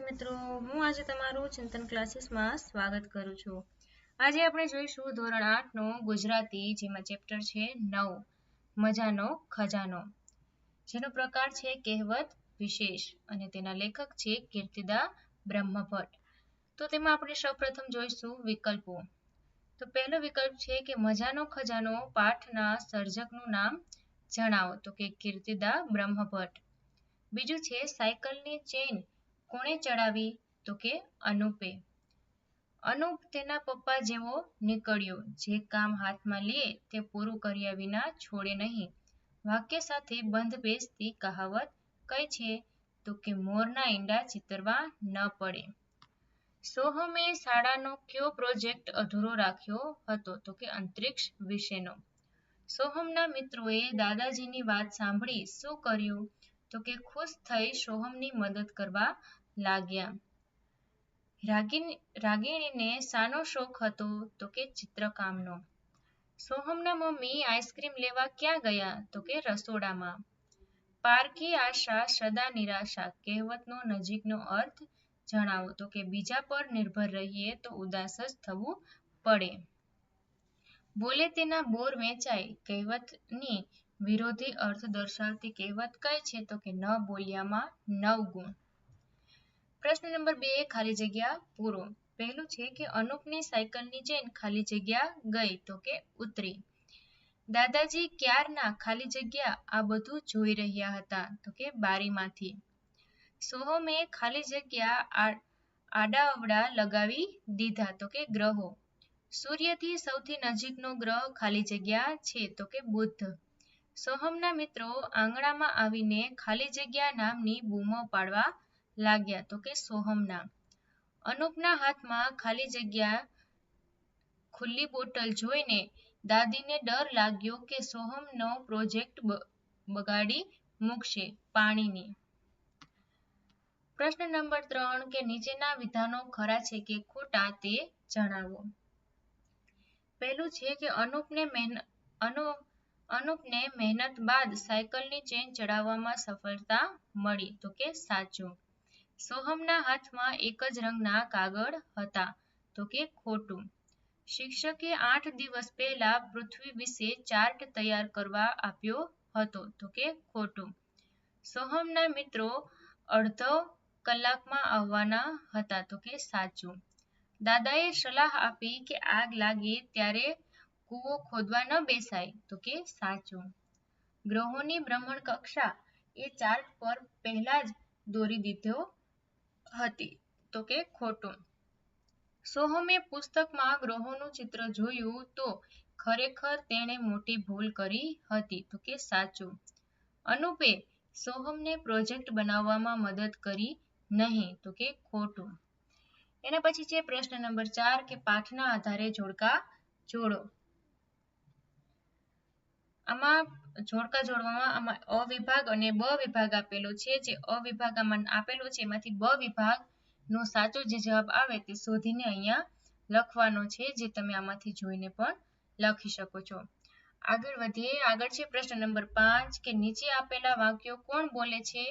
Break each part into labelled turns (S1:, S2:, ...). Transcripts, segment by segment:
S1: મિત્રો, હું આજે તમારું ચિંતન ક્લાસીસમાં સ્વાગત કરું છું. આજે આપણે જોઈશું ધોરણ આઠનો ગુજરાતી, જેમાં ચેપ્ટર છે નવ, મજાનો ખજાનો. જેનો પ્રકાર છે કહેવત વિશેષ, અને તેના લેખક છે કીર્તિદા બ્રહ્મભટ્ટ. તો તેમાં આપણે સૌપ્રથમ જોઈશું વિકલ્પો. તો પહેલો વિકલ્પ છે કે મજાનો ખજાનો પાઠના સર્જકનું નામ જણાવો. તો કે કીર્તિદા બ્રહ્મભટ્ટ. બીજું છે સાયકલની ચેન. કોણે ચડાવી? તો કે અનુપે. અનુપ તેના પપ્પા જેવો નીકળ્યો. જે કામ હાથમાં લે તે પૂરું કર્યા વિના છોડે નહીં. વાક્ય સાથે બંધ બેસતી કહાવત કઈ છે, તો કે મોરના ઈંડા ચિતરવા ન પડે. સોહમે શાળાનો કયો પ્રોજેક્ટ અધૂરો રાખ્યો હતો? તો કે અંતરિક્ષ વિશેનો. સોહમના મિત્રોએ દાદાજીની વાત સાંભળી શું કર્યું? તો કે ખુશ થઈ સોહમની મદદ કરવા લાગ્યા. રાગિણીને શાનો શોખ હતો તો કે ચિત્રકામનો. સોહમના મમ્મી આઈસ્ક્રીમ લેવા ક્યાં ગયા તો કે રસોડામાં. પારકી આશા સદા નિરાશા, કહેવતનો નજીકનો અર્થ જણાવો તો કે બીજા પર નિર્ભર રહીએ તો ઉદાસ જ થવું પડે. બોલે તેના બોર વેચાય, કહેવતની વિરોધી અર્થ દર્શાવતી કહેવત કઈ છે તો કે ન બોલ્યામાં નવ ગુણ. પ્રશ્ન નંબર બે, ખાલી જગ્યા પૂરો. પહેલું છે કે અનુપની સાયકલની ચેન ખાલી જગ્યા ગઈ તો કે ઉતરી. દાદાજી ક્યારના ખાલી જગ્યા આ બધું જોઈ રહ્યા હતા તો કે બારીમાંથી. સોહમે ખાલી જગ્યા આડા અવડા લગાવી દીધા તો કે ગ્રહો. સૂર્યથી સૌથી નજીકનો ગ્રહ ખાલી જગ્યા છે તો કે બુદ્ધ સોહમના મિત્રો આંગણામાં આવીને ખાલી જગ્યા નામની બૂમો પાડવા લાગ્યા. તો કે સોહમના. અનુપના હાથમાં ખાલી જગ્યા ખુલ્લી બોટલ જોઈને દાદીને ડર લાગ્યો કે સોહમનો પ્રોજેક્ટ બગાડી મૂકશે પાણીની. પ્રશ્ન નંબર ત્રણ કે નીચેના વિધાનો ખરા છે કે ખોટા તે જણાવો. પહેલું છે કે અનુપને મહેનત અનુપ અનુપને મહેનત બાદ સાયકલની ચેન ચડાવવામાં સફળતા મળી. તો કે સાચું. સોહમના હાથમાં એક જ રંગના કાગળ હતા, તો કે ખોટું. શિક્ષકે આઠ દિવસ પહેલા પૃથ્વી વિશે ચાર્ટ તૈયાર કરવા આપ્યો હતો, તો કે ખોટું. સોહમના મિત્રો અડધો કલાકમાં આવવાના હતા, તો કે સાચું. દાદાએ સલાહ આપી કે આગ લાગે ત્યારે કૂવો ખોદવા ન બેસાય, તો કે સાચું. ગ્રહોની ભ્રમણ કક્ષા એ ચાર્ટ પર પહેલા જ દોરી દીધો હતી. તો કે ખોટું. સોહમે પુસ્તકમાં ગ્રહોનું ચિત્ર જોયું તો ખરેખર તેણે મોટી ભૂલ કરી હતી. તો કે સાચું. અનુપે સોહમને પ્રોજેક્ટ બનાવવામાં મદદ કરી નહીં. તો કે ખોટું. એના પછી છે પ્રશ્ન નંબર ચાર કે પાઠના આધારે જોડકા જોડો. આમાં જોડકા જોડવામાં આમાં અ વિભાગ અને બ વિભાગ આપેલો છે. જે અ વિભાગ આમાં આપેલો છે, એમાંથી બ વિભાગ નો સાચો જે જવાબ આવે તે શોધીને અહીંયા લખવાનો છે, જે તમે આમાંથી જોઈને પણ લખી શકો છો. આગળ વધીએ. આગળ છે પ્રશ્ન નંબર પાંચ, કે નીચે આપેલા વાક્યો કોણ બોલે છે?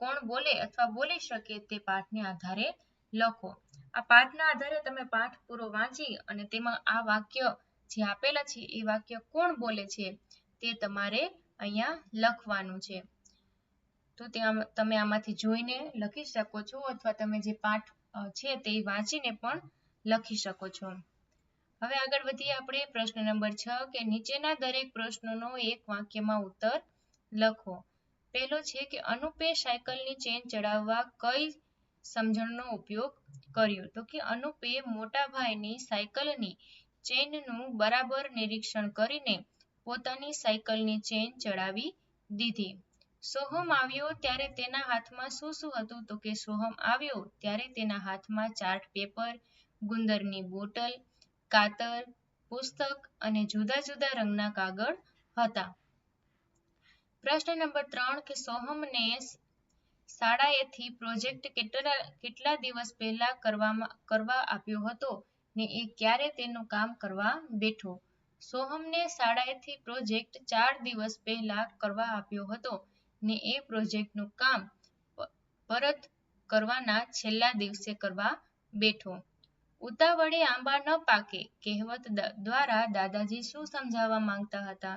S1: કોણ બોલે અથવા બોલી શકે તે પાઠને આધારે લખો. આ પાઠના આધારે તમે પાઠ પૂરો વાંચી અને તેમાં આ વાક્ય જે આપેલા છે, એ વાક્ય કોણ બોલે છે? તે તમારે અહીંયા લખવાનું છે. તો તમે આમાંથી જોઈને લખી શકો છો અથવા તમે જે પાઠ છે તે વાંચીને પણ લખી શકો છો. હવે આગળ વધીએ આપણે પ્રશ્ન નંબર છ કે નીચેના દરેક પ્રશ્નોનો એક વાક્યમાં ઉત્તર લખો. પહેલો છે કે અનુપે સાયકલની ચેન ચડાવવા કઈ સમજણનો ઉપયોગ કર્યો? તો કે અનુપે મોટા ભાઈની સાયકલની ચેનનું બરાબર નિરીક્ષણ કરીને પોતાની સાયકલની ચેન ચડાવી દીધી. સોહમ આવ્યો ત્યારે તેના હાથમાં શું શું હતું તો કે સોહમ આવ્યો ત્યારે તેના હાથમાં ચાર્ટ પેપર, ગુંદરની બોટલ, કાતર, પુસ્તક અને જુદા જુદા રંગના કાગળ હતા. પ્રશ્ન નંબર ત્રણ કે સોહમને શાળાએથી પ્રોજેક્ટ કેટલા કેટલા દિવસ પહેલા કરવામાં, કરવા આપ્યો હતો ને એ ક્યારે તેનું કામ કરવા બેઠો? સોહમને શાળાએથી પ્રોજેક્ટ ચાર દિવસ પહેલા કરવા આપ્યો હતો ને એ પ્રોજેક્ટનું કામ પરત કરવાના છેલ્લા દિવસે કરવા બેઠો. ઉતાવળે આંબા ન પાકે, કહેવત દ્વારા દાદાજી શું સમજાવવા માંગતા હતા?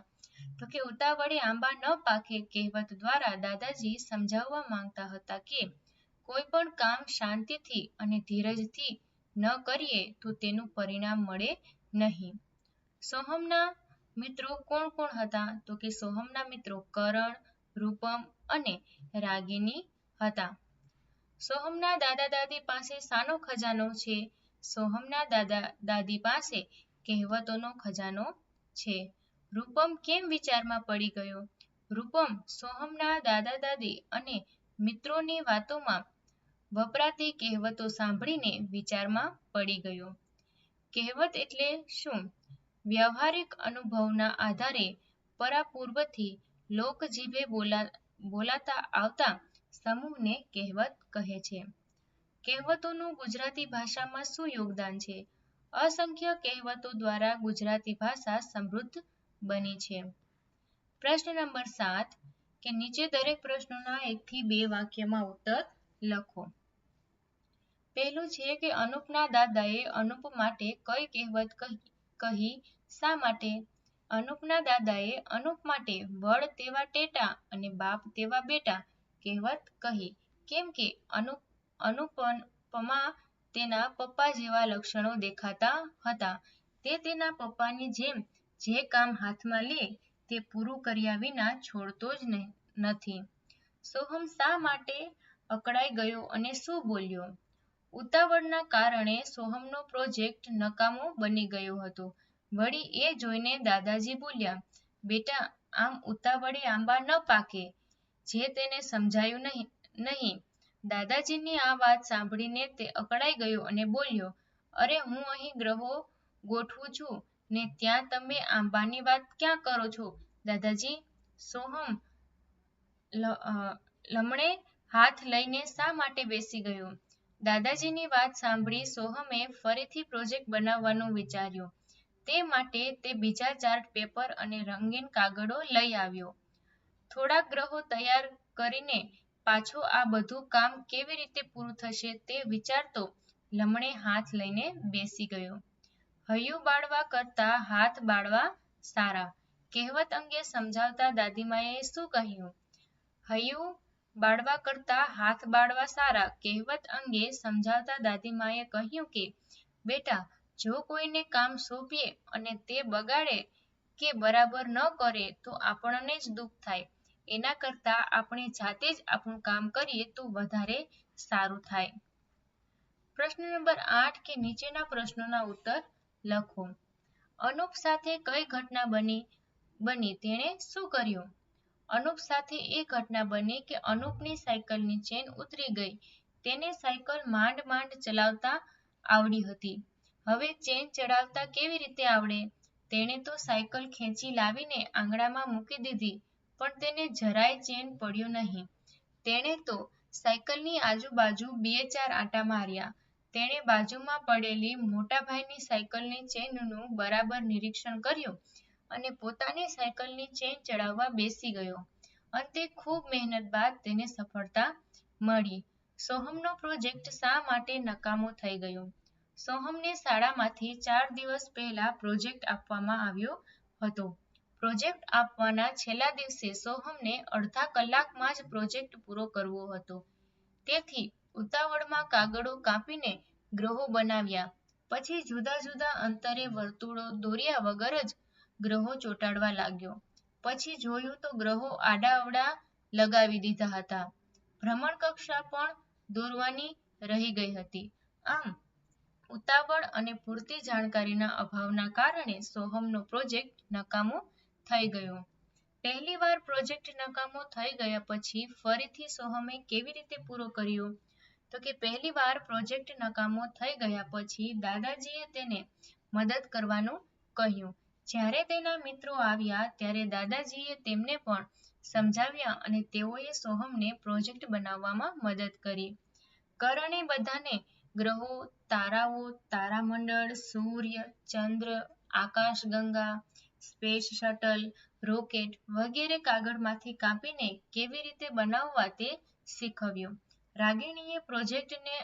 S1: તો કે ઉતાવળે આંબા ન પાકે, કહેવત દ્વારા દાદાજી સમજાવવા માંગતા હતા કે, કોઈ પણ કામ શાંતિથી અને ધીરજથી ન કરીએ તો તેનું પરિણામ મળે નહીં. સોહમના મિત્રો કોણ કોણ હતા? તો કે સોહમના મિત્રો કરણ, રૂપમ અને રાગિની હતા. સોહમના દાદા દાદી પાસે સાનો ખજાનો છે. સોહમના દાદા દાદી પાસે કહેવતોનો ખજાનો છે. રૂપમ કેમ વિચારમાં પડી ગયો? રૂપમ સોહમના દાદા દાદી અને મિત્રોની વાતોમાં વપરાતી કહેવતો સાંભળીને વિચારમાં પડી ગયો. કહેવત એટલે શું? વ્યવહારિક અનુભવના આધારે પરાપૂર્વથી લોકજીભે બોલા, બોલાતા આવતા સમૂહને કહેવત કહે છે. કહેવતોનું ગુજરાતી ભાષામાં શું યોગદાન છે? અસંખ્ય કહેવતો દ્વારા ગુજરાતી ભાષા સમૃદ્ધ બની છે. પ્રશ્ન નંબર સાત, કે નીચે દરેક પ્રશ્નોના એકથી બે વાક્યમાં ઉત્તર લખો. પહેલું છે કે અનુપના દાદાએ અનુપ માટે કઈ કહેવત કહી? શા માટે? અનુપના દાદાએ અનુપ માટે વડ તેવા ટેટા અને બાપ તેવા બેટા કહેવત કહી. કેમ કે અનુપ અનુપમાં તેના પપ્પા જેવા લક્ષણો દેખાતા હતા. તે તેના પપ્પાની જેમ જે કામ હાથમાં લે તે પૂરું કર્યા વિના છોડતો જ નથી. સોહમ શા માટે અકળાઈ ગયો અને શું બોલ્યો? ઉતાવળના કારણે સોહમનો પ્રોજેક્ટ નકામો બની ગયો હતો. વળી એ જોઈને દાદાજી બોલ્યા, બેટા, આમ ઉતાવળે આંબા ન પાકે, જે તેને સમજાયું નહીં નહીં. દાદાજીની આ વાત સાંભળીને તે અકળાઈ ગયો અને બોલ્યો, અરે, હું અહીં ગ્રહો ગોઠવું છું, ને ત્યાં તમે આંબાની વાત ક્યાં કરો છો? દાદાજી, સોહમ લમણે હાથ લઈને શા માટે બેસી ગયો? દાદાજીની વાત સાંભળી સોહમે ફરીથી પ્રોજેક્ટ બનાવવાનું વિચાર્યું. તે માટે તે બીજા ચાર્ટ પેપર અને રંગીન કાગળો લઈ આવ્યો. થોડાક ગ્રહો તૈયાર કરીને પાછો આ બધું કામ કેવી રીતે પૂરું થશે તે વિચારતો લમણે હાથ લઈને બેસી ગયો. હૈયું બાળવા કરતા હાથ બાળવા સારા. કહેવત અંગે સમજાવતા દાદીમાએ શું કહ્યું? હૈયું બાળવા કરતા હાથ બાળવા સારા કહેવત અંગે સમજાવતા દાદીમાએ કહ્યું કે, બેટા, જો કોઈને કામ સોંપીએ અને તે બગાડે કે બરાબર ન કરે તો આપણને જ દુઃખ થાય. એના કરતા આપણે જાતે જ આપણું કામ કરીએ તો વધારે સારું થાય. પ્રશ્ન નંબર આઠ કે નીચેના પ્રશ્નોના ઉત્તર લખો. અનુપ સાથે કઈ ઘટના બની બની તેણે શું કર્યું? અનુપ સાથે એ ઘટના બની કે અનુપની સાયકલની ચેન ઉતરી ગઈ. તેને સાયકલ માંડ માંડ ચલાવતા આવડી હતી. હવે ચેન ચડાવતા કેવી રીતે આવડે? તેણે તો સાયકલ ખેંચી લાવીને આંગણામાં મૂકી દીધી, પણ તેને જરાય ચેન પડ્યો નહીં. તેણે તો સાયકલની આજુબાજુ બે ચાર આંટા માર્યા. તેણે બાજુમાં પડેલી મોટાભાઈની સાયકલની ચેનનું બરાબર નિરીક્ષણ કર્યું. અને પોતાની સાયકલની ચેન ચડાવવા બેસી ગયો. અંતે ખૂબ મહેનત બાદ તેને સફળતા મળી. સોહમનો પ્રોજેક્ટ શા માટે નકામો થઈ ગયો? સોહમને શાળામાંથી ચાર દિવસ પહેલા પ્રોજેક્ટ આપવામાં આવ્યો હતો. પ્રોજેક્ટ આપવાના છેલ્લા દિવસે સોહમને અડધા કલાકમાં જ પ્રોજેક્ટ પૂરો કરવો હતો. તેથી ઉતાવળમાં કાગળો કાપીને ગ્રહો બનાવ્યા. પછી જુદા જુદા અંતરે વર્તુળો દોર્યા વગર જ ગ્રહો ચોંટાડવા લાગ્યો. પછી જોયું તો ગ્રહો આડાઅવળા લગાવી દીધા હતા. ભ્રમણકક્ષા પણ દોરવાની રહી ગઈ હતી. આમ, ઉતાવળ અને પૂરતી જાણકારીના અભાવના કારણે સોહમનો પ્રોજેક્ટ નકામો થઈ ગયો. પહેલી વાર પ્રોજેક્ટ નકામો થઈ ગયા પછી ફરીથી સોહમે કેવી રીતે પૂરો કર્યો? તો કે પહેલી વાર પ્રોજેક્ટ નકામો થઈ ગયા પછી દાદાજીએ તેને મદદ કરવાનું કહ્યું. જ્યારે તેના મિત્રો આવ્યા ત્યારે દાદાજીએ તેમને પણ સમજાવ્યા અને તેઓએ સોહમને પ્રોજેક્ટ બનાવવામાં મદદ કરી. કરણે બધાને ગ્રહો, તારાઓ, તારામંડળ, સૂર્ય, ચંદ્ર આકાશગંગા સ્પેસ શટલ, રોકેટ વગેરે કાગળમાંથી કાપીને કેવી રીતે બનાવવા તે શીખવ્યું. રાગિણીએ પ્રોજેક્ટને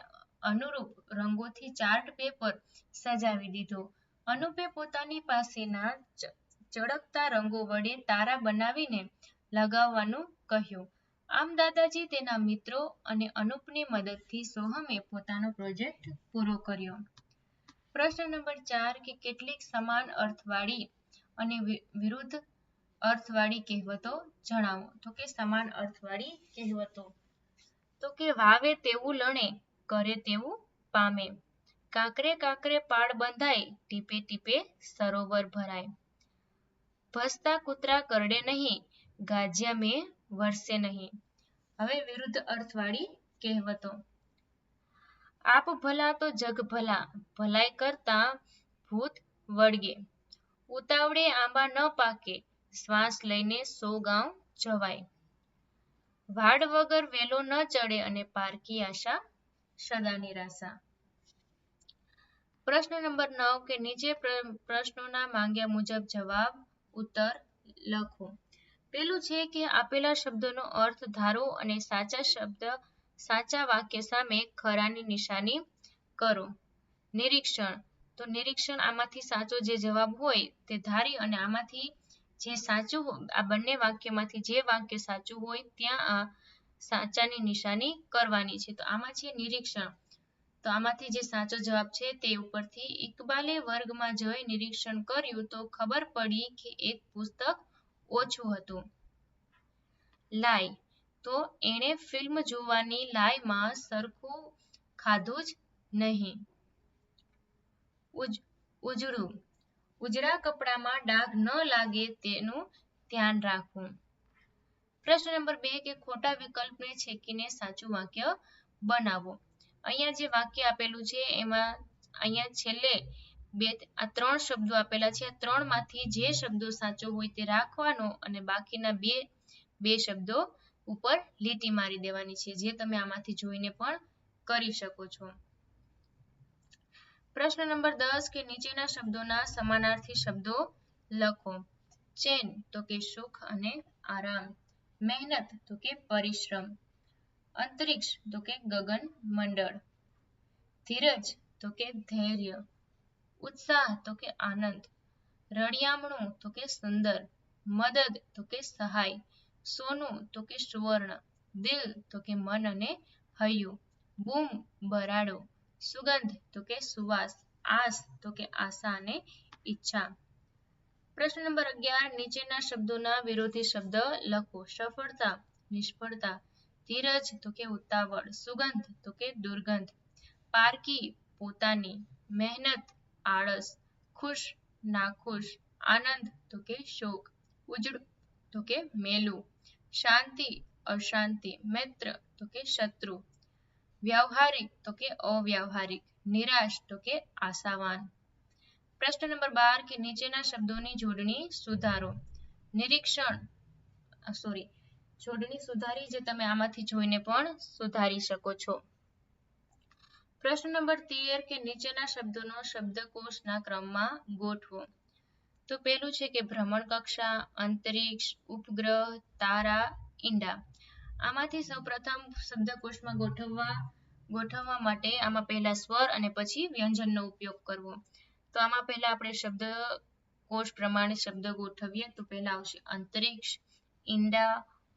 S1: અનુરૂપ રંગોથી ચાર્ટ પેપર સજાવી દીધો. અનુપે પોતાની પાસેના ચળકતા રંગો વડે તારા બનાવીને લગાવવાનું કહ્યું. આમ દાદાજી તેના મિત્રો અને અનુપની મદદથી સોહમે પોતાનો પ્રોજેક્ટ પૂરો કર્યો. પ્રશ્ન નંબર ચાર કે કેટલીક સમાન અર્થવાળી અને વિરુદ્ધ અર્થવાળી કહેવતો જણાવો. તો કે સમાન અર્થવાળી કહેવતો. તો કે વાવે તેવું લણે, કરે તેવું પામે. કાંકરે કાંકરે પાળ બંધાય, ટીપે ટીપે સરોવર ભરાય. ભસતા કૂતરા કરડે નહીં, ગાજ્યા મેં વરસે નહીં. હવે વિરુદ્ધ અર્થવાળી કહેવતો. આપ ભલા તો જગ ભલા, ભલાઈ કરતા ભૂત વળગે. ઉતાવળે આંબા ન પાકે, શ્વાસ લઈને સો ગાંવ જવાય. વાડ વગર વેલો ન ચડે અને પારકી આશા સદા નિરાશા પ્રશ્ન નંબર નવ કે નીચે પ્રશ્નોના માંગ્યા મુજબ જવાબ, ઉત્તર લખો. પેલું છે કે આપેલા શબ્દનો અર્થ ધારો અને સાચા શબ્દ, સાચા વાક્ય સામે ખરાની નિશાની કરો. નિરીક્ષણ. તો નિરીક્ષણ આમાંથી સાચો જે જવાબ હોય તે ધારી અને આમાંથી જે સાચું આ બંને વાક્યમાંથી જે વાક્ય સાચું હોય ત્યાં સાચાની નિશાની કરવાની છે. તો આમાં છે નિરીક્ષણ. તો આમાંથી જે સાચો જવાબ છે તે ઉપરથી ઇકબાલે વર્ગમાં જઈ નિરીક્ષણ કર્યું તો ખબર પડી કે એક પુસ્તક ઓછું હતું. લાય. તો એણે ફિલ્મ જોવાની લાયમાં સરખું ખાધું જ નહીં. ઉજળું. ઉજળા કપડામાં ડાઘ ન લાગે તેનું ધ્યાન રાખવું. પ્રશ્ન નંબર બે કે ખોટા વિકલ્પને છેકીને સાચું વાક્ય બનાવો અહીંયા જે વાક્ય આપેલું છે, એમાં અહીંયા છેલ્લે બે, આ ત્રણ શબ્દો આપેલા છે. આ ત્રણમાંથી જે શબ્દો સાચો હોય તે રાખવાનો અને બાકીના બે બે શબ્દો ઉપર લીટી મારી દેવાની છે, જે તમે આમાંથી જોઈને પણ કરી શકો છો. પ્રશ્ન નંબર દસ કે નીચેના શબ્દોના સમાનાર્થી શબ્દો લખો. ચેન તો કે સુખ અને આરામ. મહેનત તો કે પરિશ્રમ. અંતરિક્ષ તો કે ગગન મંડળ. ધીરજ તો કે ધૈર્ય. ઉત્સાહ તો કે આનંદ. રળિયામણું તો કે સુંદર. મદદ તો કે સહાય. સોનું તો કે સુવર્ણ. દિલ તો કે મન અને હૈયું. બૂમ બરાડો. સુગંધ તો કે સુવાસ. આસ તો કે આશા અને ઈચ્છા. પ્રશ્ન નંબર અગિયાર, નીચેના શબ્દોના વિરોધી શબ્દ લખો. સફળતા, નિષ્ફળતા. ધીરજ તો કે ઉતાવળ, સુગંધ તો કે દુર્ગંધ. પારકી પોતાની મહેનત, આળસ, ખુશ, નાખુશ, આનંદ તો કે શોક, ઉજળું તો કે મેલું. શાંતિ, અશાંતિ, મિત્ર તો કે શત્રુ. વ્યવહારિક તો કે અવ્યાવહારિક, નિરાશ તો કે આશાવાન. પ્રશ્ન નંબર બાર કે નીચેના શબ્દોની જોડણી સુધારો. નિરીક્ષણ સોરી જોડણી સુધારી જે તમે આમાંથી જોઈને પણ સુધારી શકો છો. પ્રશ્ન નંબર તેર કે નીચેના શબ્દોનો શબ્દકોશના ક્રમમાં ગોઠવો. તો પેલું છે કે ભ્રમણ કક્ષા, અંતરિક્ષ, ઉપગ્રહ, તારા, ઈંડા. આમાંથી સૌપ્રથમ શબ્દકોશમાં ગોઠવવા ગોઠવવા માટે આમાં પહેલા સ્વર અને પછી વ્યંજનનો ઉપયોગ કરવો. તો આમાં પહેલા આપણે શબ્દ કોષ પ્રમાણે શબ્દ ગોઠવીએ તો પહેલા આવશે અંતરિક્ષ, ઈંડા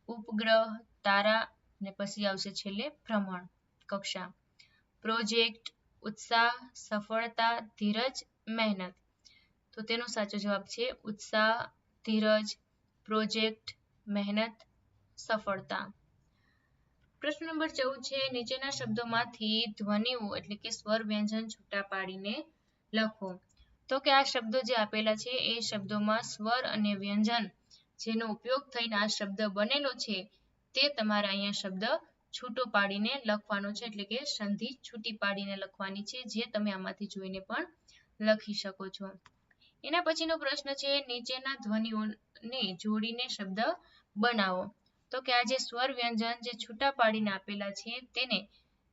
S1: ઉપગ્રહ તારા અને પછી આવશે છેલ્લે ભ્રમણ, કક્ષા. પ્રોજેક્ટ, ઉત્સાહ, સફળતા, ધીરજ, મહેનત. તો તેનો સાચો જવાબ છે ઉત્સાહ, ધીરજ, પ્રોજેક્ટ, મહેનત, સફળતા. પ્રશ્ન નંબર ચૌદ છે, નીચેના શબ્દોમાંથી ધ્વનિઓ એટલે કે સ્વર વ્યંજન છૂટા પાડીને લખો. તો કે આ શબ્દો જે આપેલા છે એ શબ્દોમાં સ્વર અને વ્યંજન જેનો ઉપયોગ થઈને આ શબ્દ બનેલો છે, તે તમારે અહીંયા શબ્દ છૂટો પાડીને લખવાનો છે, એટલે કે સંધિ છૂટી પાડીને લખવાની છે, જે તમે આમાંથી જોઈને પણ લખી શકો છો. એના પછીનો પ્રશ્ન છે, નીચેના ધ્વનિઓને જોડીને શબ્દ બનાવો. તો કે આ જે સ્વર વ્યંજન જે છૂટા પાડીને આપેલા છે, તેને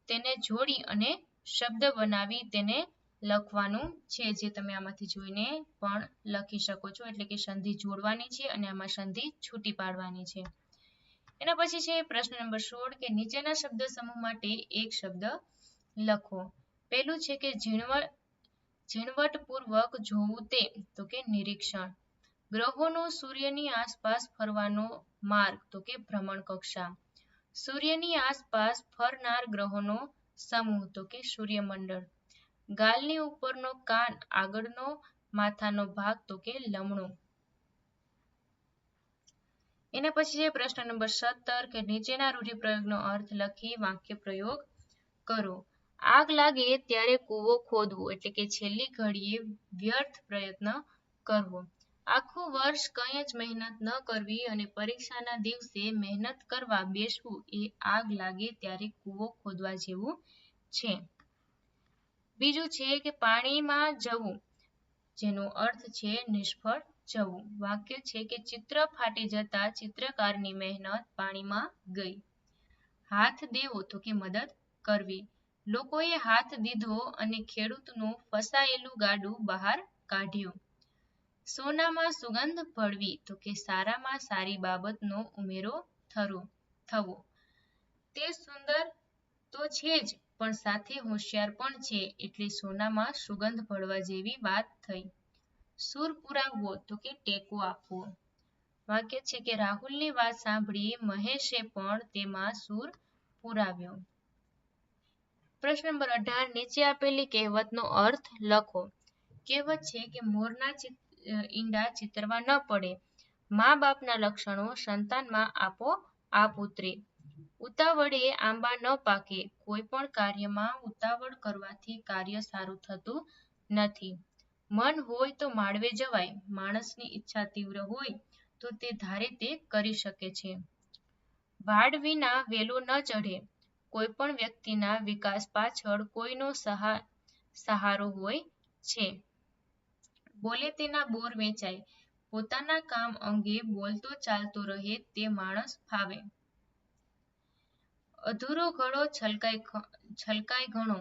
S1: તેને જોડી અને શબ્દ બનાવી તેને લખવાનું છે જે તમે આમાંથી જોઈને પણ લખી શકો છો. એટલે કે સંધિ જોડવાની છે અને આમાં સંધિ છૂટી પાડવાની છે. એના પછી છે પ્રશ્ન નંબર સોળ કે નીચેના શબ્દ સમૂહ માટે એક શબ્દ લખો. પહેલું છે કે ઝીણવટ ઝીણવટપૂર્વક જોવું તે, તો કે નિરીક્ષણ. ગ્રહોનો સૂર્યની આસપાસ ફરવાનો માર્ગ, તો કે ભ્રમણ કક્ષા. સૂર્યની આસપાસ ફરનાર ગ્રહોનો સમૂહ, તો કે સૂર્યમંડળ. ગાલની ઉપરનો કાન આગળનો માથાનો ભાગ તો કે લમણો. એના પછી છે પ્રશ્ન નંબર સત્તર કે નીચેના રૂઢિપ્રયોગનો અર્થ લખી વાક્ય પ્રયોગ કરો. આગ લાગે ત્યારે કૂવો ખોદવો એટલે કે છેલ્લી ઘડીએ વ્યર્થ પ્રયત્ન કરવો. આખું વર્ષ કંઈ જ મહેનત ન કરવી અને પરીક્ષાના દિવસે મહેનત કરવા બેસવું એ આગ લાગે ત્યારે કૂવો ખોદવા જેવું છે. બીજું છે કે પાણીમાં જવું, જેનો અર્થ છે નિષ્ફળ જવું. વાક્ય છે કે ચિત્ર ફાટી જતા ચિત્રકારની મહેનત પાણીમાં ગઈ. હાથ દેવો તો કે મદદ કરવી. લોકોએ હાથ દીધો અને ખેડૂતનું ફસાયેલું ગાડું બહાર કાઢ્યું. સોનામાં સુગંધ ભળવી તો કે સારામાં સારી બાબતનો ઉમેરો થરો, થવો. તે સુંદર તો છે જ પણ સાથે હોશિયાર પણ છે એટલે સોનામાં સુગંધ ભળવા જેવી વાત થઈ. સૂર પુરાવવો તો કે ટેકો આપવો. વાક્ય છે કે રાહુલની વાત સાંભળી મહેશે પણ તેમાં સૂર પુરાવ્યો. પ્રશ્ન નંબર અઢાર, નીચે આપેલી કહેવતનો અર્થ લખો. કહેવત છે કે મોરના ઈંડા ચિતરવા ન પડે. મા બાપના લક્ષણો સંતાનમાં આપો આપ ઉતરે. ઉતાવળે આંબા ન પાકે. કોઈ પણ કાર્યમાં ઉતાવળ કરવાથી કાર્ય સારું થતું નથી. મન હોય તો માળવે જવાય. માણસની ઈચ્છા તીવ્ર હોય તો તે ધારે તે કરી શકે છે. વાડ વિના વેલો ન ચઢે. કોઈ પણ વ્યક્તિના વિકાસ પાછળ કોઈનો સહારો હોય છે. બોલે તેના બોર વેચાય. પોતાના કામ અંગે બોલતો ચાલતો રહે તે માણસ ફાવે. અધૂરો ઘડો છલકાય છલકાય ઘણો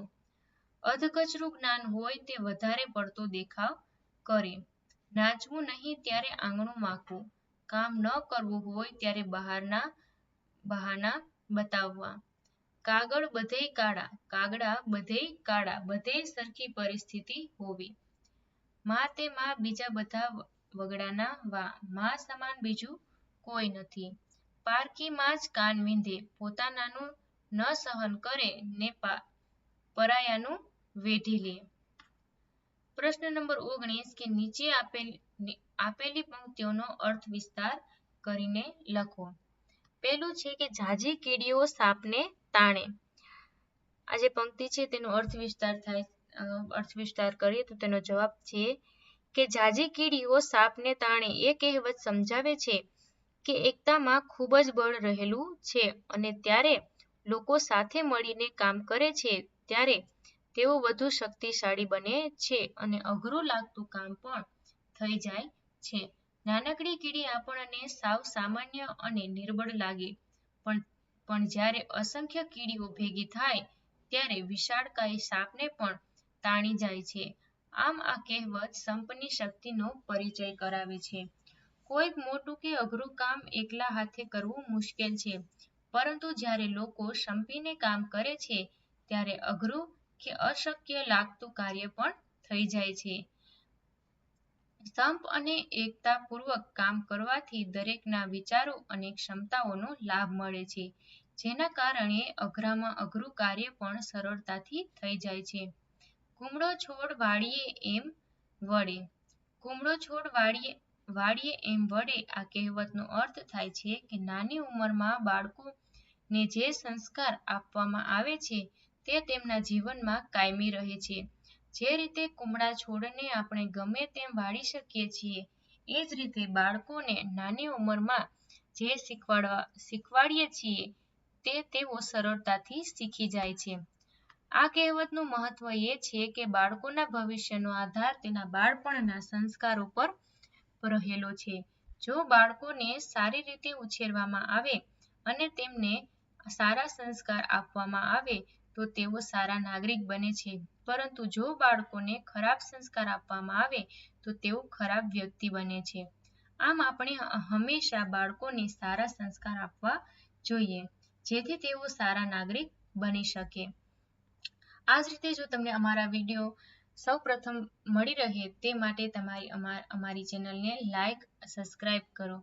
S1: અધકચરું જ્ઞાન હોય તે વધારે પડતો દેખાવ કરે. નાચવું નહીં ત્યારે આંગણું માખવું. કામ ન કરવું હોય ત્યારે બહારના, બહાના બતાવવા. કાગળ બધે કાળા, કાગડા બધે કાળા, બધે સરખી પરિસ્થિતિ હોવી. માં તે માં બીજા બધા વગડાના વા, માં સમાન બીજું કોઈ નથી. પારકી માં જ કાન વિંધે. પોતાનાનું ન સહન કરે ને પરાયાનું વેઢી લે. પ્રશ્ન નંબર ઓગણીસ કે નીચે આપેલ આપેલી પંક્તિઓનો અર્થ વિસ્તાર કરીને લખો. પહેલું છે કે ઝાઝી કીડીઓ સાપને તાણે. આ જે પંક્તિ છે તેનો અર્થ વિસ્તાર થાય અર્થ વિસ્તાર કરીએ તો તેનો જવાબ છે કે ઝાઝી કીડીઓ સાપને તાણે. એ કહેવત સમજાવે છે કે એકતામાં ખૂબ જ બળ રહેલું છે અને ત્યારે લોકો સાથે મળીને કામ કરે છે, ત્યારે તેઓ વધુ શક્તિશાળી બને છે અને અઘરું લાગતું કામ પણ થઈ જાય છે. નાનકડી કીડી આપણને સાવ સામાન્ય અને નિર્બળ લાગે, પણ પણ જ્યારે અસંખ્ય કીડીઓ ભેગી થાય, ત્યારે વિશાળકાય સાપને પણ તાણી જાય છે. આમ આ કહેવત સંપની શક્તિનો પરિચય કરાવે છે. કોઈક મોટું કે અઘરું કામ એકલા હાથે કરવું મુશ્કેલ છે. પરંતુ જ્યારે લોકો સંપીને કામ કરે છે, ત્યારે અઘરું કે અશક્ય લાગતું કાર્ય પણ થઈ જાય છે. સંપ અને એકતાપૂર્વક કામ કરવાથી દરેકના વિચારો અને ક્ષમતાઓનો લાભ મળે છે, જેના કારણે અઘરામાં અઘરું કાર્ય પણ સરળતાથી થઈ જાય છે. કુમળો છોડ વાળીએ એમ વળે. કુમળો છોડ વાળીએ વાળીએ એમ વળે આ કહેવતનો અર્થ થાય છે કે નાની ઉંમરમાં બાળકોને જે સંસ્કાર આપવામાં આવે છે તે તેમના જીવનમાં કાયમી રહે છે. જે રીતે કુમળા છોડને આપણે ગમે તેમ વાળી શકીએ છીએ, એ જ રીતે બાળકોને નાની ઉંમરમાં જે શીખવાડવા, શીખવાડીએ છીએ તે તેઓ સરળતાથી શીખી જાય છે. આ કહેવતનું મહત્વ એ છે કે બાળકોના ભવિષ્યનો આધાર તેના બાળપણના સંસ્કારો પર રહેલો છે. જો બાળકોને સારી રીતે ઉછેરવામાં આવે અને તેમને સારા સંસ્કાર આપવામાં આવે, તો તેઓ સારા નાગરિક બને છે. પરંતુ જો બાળકોને ખરાબ સંસ્કાર આપવામાં આવે, તો તેઓ ખરાબ વ્યક્તિ બને છે. આમ આપણે હંમેશા બાળકોને સારા સંસ્કાર આપવા જોઈએ, જેથી તેઓ સારા નાગરિક બની શકે. આ જ રીતે જો તમને અમારા વીડિયો સૌપ્રથમ મળી રહે તે માટે તમારી અમારી ચેનલને લાઇક સબસ્ક્રાઇબ કરો.